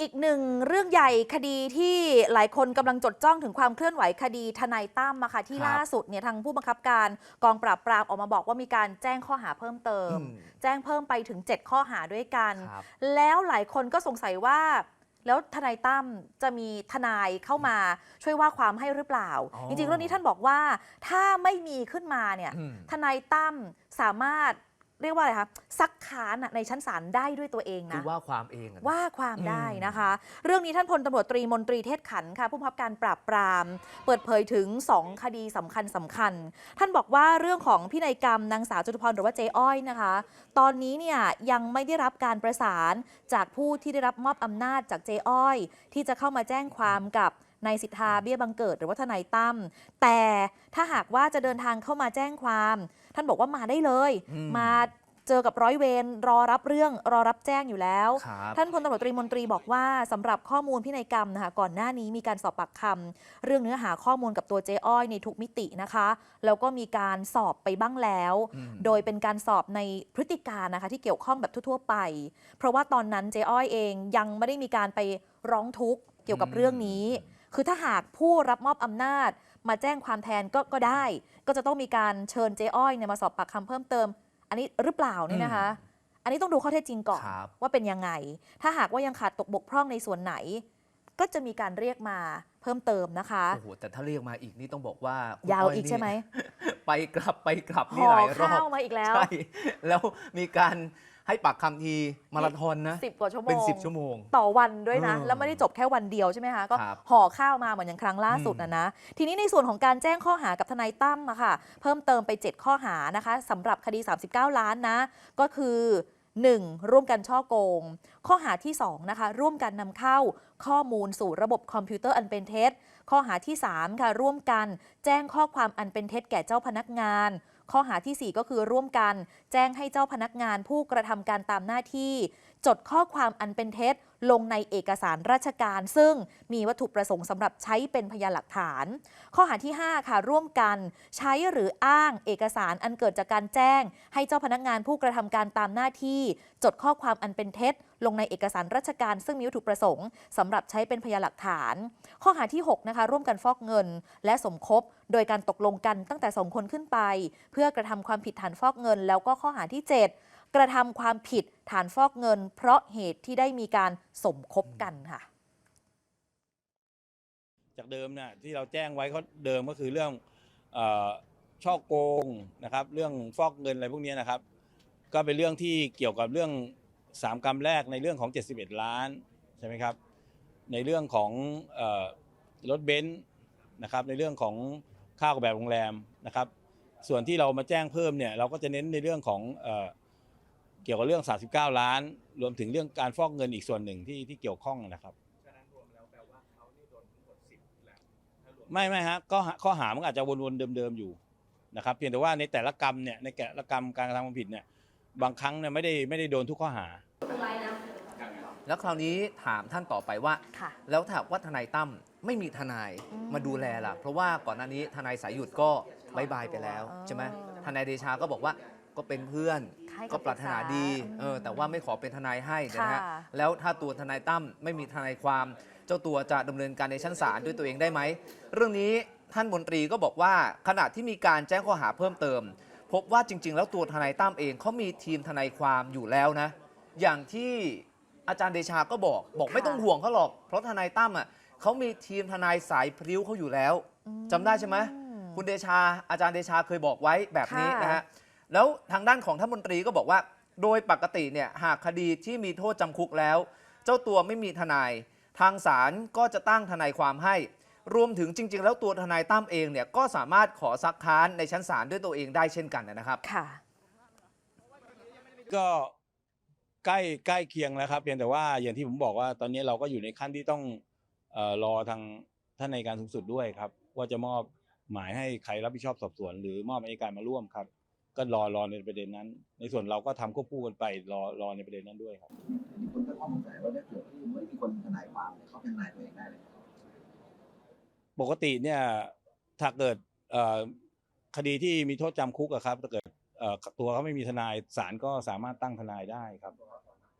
อีกหนึ่งเรื่องใหญ่คดีที่หลายคนกำลังจดจ้องถึงความเคลื่อนไหวคดีทนายตั้มอะค่ะที่ครับล่าสุดเนี่ยทางผู้บังคับการกองปราบปรามออกมาบอกว่ามีการแจ้งข้อหาเพิ่มเติมอืมแจ้งเพิ่มไปถึง 7 ข้อหาด้วยกันครับแล้วหลายคนก็สงสัยว่า แล้วทนายตั้มจะมีทนายเข้ามาช่วยว่าความให้หรือเปล่าอ๋อจริงๆเรื่องนี้ท่านบอกว่าถ้าไม่มีขึ้นมาเนี่ยอืมทนายตั้มสามารถ เรียกว่าอะไรคะซักค้านอะในชั้นศาลได้ด้วยตัวเองคือนะว่าความเองอะนะ ว่าความอืมได้นะคะ เรื่องนี้ท่านพลตำรวจตรีมนตรีเทศขันธ์ค่ะ ผู้บังคับการปราบปราม เปิดเผยถึง 2 คดีสำคัญสำคัญ ท่านบอกว่าเรื่องของพินัยกรรมนางสาวจตุพรหรือว่าเจ๊อ้อยนะคะ ตอนนี้เนี่ยยังไม่ได้รับการประสานจากผู้ที่ได้รับมอบอำนาจจากเจ๊อ้อย ที่จะเข้ามาแจ้งความกับ นายสิทธาเบี้ยบังเกิดหรือว่าทนายตั้มแต่ถ้าหากว่าจะเดินทางเข้ามาแจ้งความ ท่านบอกว่ามาได้เลยอืมมาเจอกับร้อยเวรรอรับเรื่องรอรับแจ้งอยู่แล้วครับท่านพลตำรวจตรีมนตรีบอกว่าสำหรับข้อมูลพินัยกรรมนะคะก่อนหน้านี้มีการสอบปากคำเรื่องเนื้อหาข้อมูลกับตัวเจ๊อ้อยในทุกมิตินะคะ แล้วก็มีการสอบไปบ้างแล้วอืมโดยเป็นการสอบในพฤติการนะคะที่เกี่ยวข้องแบบทั่ว ๆ ไป เพราะว่าตอนนั้นเจ๊อ้อยเองยังไม่ได้มีการไปร้องทุกข์เกี่ยวกับเรื่องนี้ คือถ้าหากผู้รับมอบอำนาจ มาแจ้งความแทนก็ก็ได้ ก็จะต้องมีการเชิญเจ๊อ้อยเนี่ยมาสอบปากคำเพิ่มเติม อันนี้หรือเปล่าเนี่ยนะคะ อันนี้ต้องดูข้อเท็จจริงก่อนครับว่าเป็นยังไง ถ้าหากว่ายังขาดตกบกพร่องในส่วนไหน ก็จะมีการเรียกมาเพิ่มเติมนะคะโอ้โหแต่ถ้าเรียกมาอีกนี่ต้องบอกว่าคุณยาวยอีกนี่ใช่ไหมไปกลับไปกลับห่นี่อหลายรอข้าวบมาอีกแล้วใช่แล้วมีการ ให้ปากคำทีมาราธอนนะ สิบกว่าชั่วโมเป็นง10 ชั่วโมง ต่อวันด้วยนะ เออแล้วไม่ได้จบแค่วันเดียวใช่ไหมคะก็ครับห่อข้าวมาเหมือนอย่างครั้งล่าสุดอืมนะนะ ทีนี้ในส่วนของการแจ้งข้อหากับทนายตั้มอะค่ะ เพิ่มเติมไป 7 ข้อหานะคะสำหรับคดี 39 ล้านนะ ก็คือ 1. ร่วมกันช่อโกง ข้อหาที่ 2 นะคะ ร่วมกันนำเข้าข้อมูลสู่ระบบคอมพิวเตอร์อันเป็นเท็จ ข้อหาที่ 3 ค่ะ ร่วมกันแจ้งข้อความอันเป็นเท็จแก่เจ้าพนักงาน ข้อหาทีสี่ 4 ก็คือร่วมกัน แจ้งให้เจ้าพนักงานผู้กระทำการตามหน้าที่ จดข้อความอันเป็นเท็จ ลงในเอกสารราชการ ซึ่งมีวัตถุประสงค์สำหรับใช้เป็นพยานหลักฐาน ข้อหาที่ 5 ค่ะ ร่วมกันใช้หรืออ้างเอกสารอันเกิดจากการแจ้ง ให้เจ้าพนักงานผู้กระทำการตามหน้าที่ จดข้อความอันเป็นเท็จ ลงในเอกสารราชการ ซึ่งมีวัตถุประสงค์สำหรับใช้เป็นพยานหลักฐาน ข้อหาที่6นะคะร่วมกันฟอกเงิน และสมคบ โดยการตกลงกันตั้งแต่ 2 คนขึ้นไป เพื่อกระทำความผิดฐานฟอกเงิน แล้วก็ข้อหาที่ 7 กระทำความผิดฐานฟอกเงิน เพราะเหตุที่ได้มีการสมคบกันค่ะ จากเดิมเนี่ยที่เราแจ้งไว้เขาเดิมก็คือเรื่องเออช่อโกงนะครับ เรื่องฟอกเงินอะไรพวกนี้นะครับ ก็เป็นเรื่องที่เกี่ยวกับเรื่องสามกรรมแรกในเรื่องของ 71 ล้านใช่ไหมครับ ในเรื่องของเออรถเบนซ์นะครับ ในเรื่องของค่าออกแบบโรงแรมนะครับ ส่วนที่เรามาแจ้งเพิ่มเนี่ยเราก็จะเน้นในเรื่องของเออ เกี่ยวกับเรื่อง 39 ล้าน รวมถึงเรื่องการฟอกเงินอีกส่วนหนึ่งที่ที่เกี่ยวข้องนะครับไม่ไม่ฮะก็ข้อหามันอาจจะวนๆเดิมๆอยู่นะครับเพียงแต่ว่าในแต่ละกรรมเนี่ยในแต่ละกรรมการกระทำความผิดเนี่ยบางครั้งเนี่ยไม่ได้ไม่ได้โดนทุกข้อหา แล้วคราวนี้ถามท่านต่อไปว่า ค่ะ แล้วถ้าว่าทนายตั้มไม่มีทนายอืม มาดูแลล่ะ เพราะว่าก่อนหน้านี้ทนายสายหยุดก็บายบายไปแล้วอ๋อใช่ไหมทนายเดชาก็บอกว่าก็เป็นเพื่อน ให้ก็ปรารถนาดีคำปรึกษาเออแต่ว่าไม่ขอเป็นทนายให้นะฮะค่ะแล้วถ้าตัวทนายตั้มไม่มีทนายความ เจ้าตัวจะดำเนินการในชั้นศาลด้วยตัวเองได้ไหม เรื่องนี้ท่านมนตรีก็บอกว่าขณะที่มีการแจ้งข้อหาเพิ่มเติม พบว่าจริง ๆ แล้วตัวทนายตั้มเองเขามีทีมทนายความอยู่แล้วนะ อย่างที่อาจารย์เดชาก็บอกบอกไม่ต้องห่วงเขาหรอกเพราะทนายตั้มอะเขามีทีมทนายสายพริ้วเขาอยู่แล้วอืมจำได้ใช่ไหมคุณเดชาอาจารย์เดชาเคยบอกไว้แบบนี้ค่ะนะฮะ แล้วทางด้านของท่านมนตรีก็บอกว่า โดยปกติเนี่ยหากคดีที่มีโทษจำคุกแล้ว เจ้าตัวไม่มีทนาย ทางศาลก็จะตั้งทนายความให้ รวมถึงจริง ๆ แล้วตัวทนายตั้มเองเนี่ยก็สามารถขอซักค้านในชั้นศาลด้วยตัวเองได้เช่นกันนะครับ ค่ะ ก็ใกล้ใกล้เคียงแล้วครับเพียงแต่ว่าอย่างที่ผมบอกว่าตอนนี้เราก็อยู่ในขั้นที่ต้องเอ่อรอทางท่านในการสูงสุดด้วยครับ ว่าจะมอบหมายให้ใครรับผิดชอบสอบสวน หรือมอบอัยการมาร่วมครับ ก็รอรอในประเด็นนั้น ในส่วนเราก็ทำควบคู่กันไปรอรอในประเด็นนั้นด้วยครับมีคนก็ข้อสงสัยว่าถ้าเกิดที่ไม่มีคนทนายความเนี่ยเขาเป็นทนายตัวเองได้เลยปกติเนี่ยถ้าเกิดเอ่อคดีที่มีโทษจำคุกอะครับถ้าเกิดเอ่อตัวเขาไม่มีทนายศาลก็สามารถตั้งทนายได้ครับ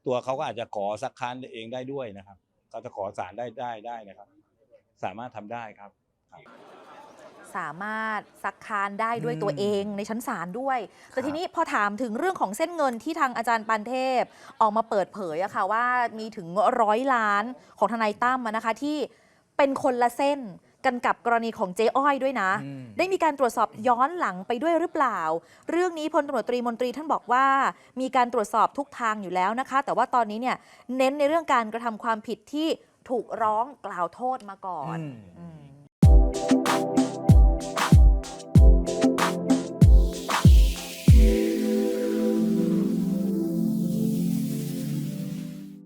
ตัวเขาก็อาจจะขอซักค้านเองได้ด้วยนะครับ ก็จะขอศาลได้ได้ได้นะครับ สามารถทำได้ครับ สามารถซักค้านได้ด้วยอืมตัวเองในชั้นศาลด้วย แต่ครับทีนี้พอถามถึงเรื่องของเส้นเงินที่ทางอาจารย์ปันเทพ ออกมาเปิดเผยอะค่ะว่ามีถึงร้อยล้านของทนายตั้มอะนะคะที่เป็นคนละเส้นกันกับกรณีของเจ๊อ้อยด้วยนะอืมได้มีการตรวจสอบย้อนหลังไปด้วยหรือเปล่า เรื่องนี้พลตำรวจตรีมนตรีท่านบอกว่า มีการตรวจสอบทุกทางอยู่แล้วนะคะ แต่ว่าตอนนี้เนี่ยเน้นในเรื่องการกระทำความผิดที่ถูกร้องกล่าวโทษมาก่อนอืมอืม